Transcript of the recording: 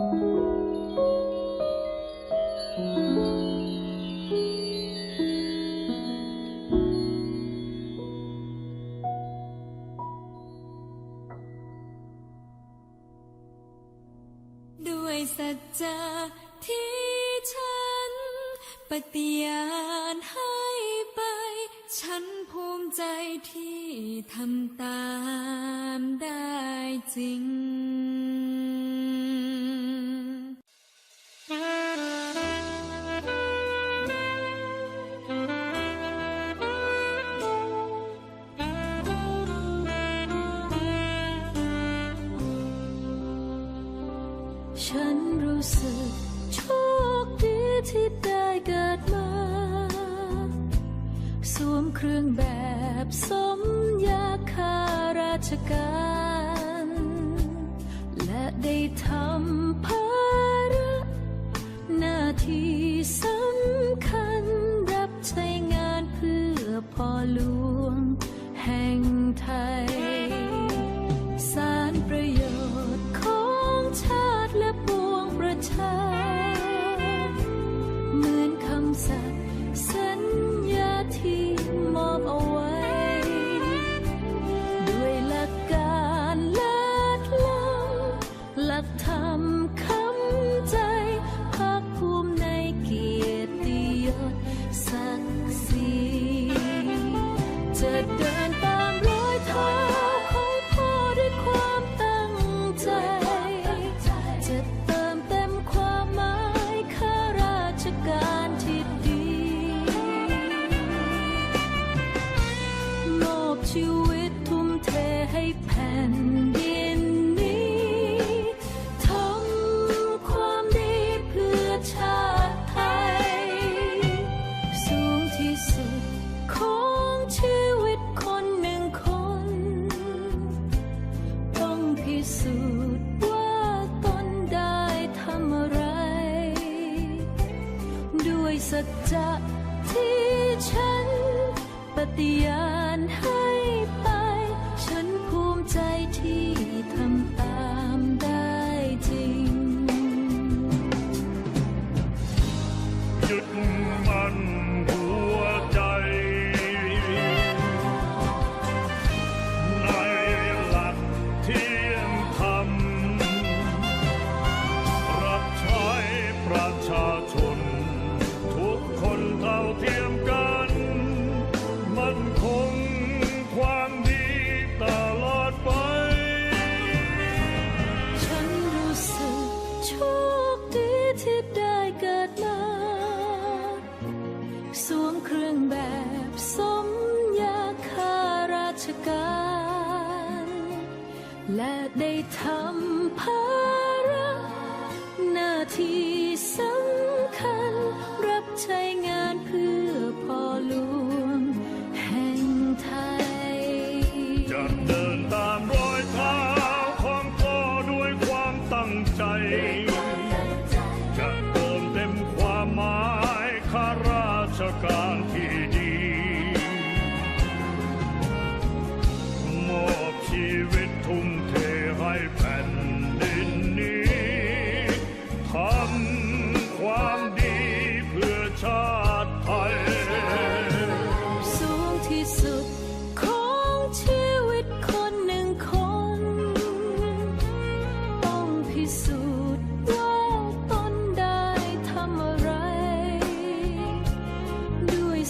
ด้วยสัจจะที่ฉัน ปฏิญาณให้ไป ฉันภูมิใจที่ทำตา ฉันรู้สึกโชคดีที่ได้เกิดมา สวมเครื่องแบบสมยาคาราชการ และได้ทำภา หลักธรรมคำใจภาคภูมิในเกียรติยศศักดิ์ศรีจะเดินตามรอยเท้าของพ่อด้วยความตั้งใจ จะเติมเต็มความหมายข้าราชการที่ดีมอบชีวิตทุ่มเทให้แผ่น the dark ชการ และได้ทำภาระหน้าที่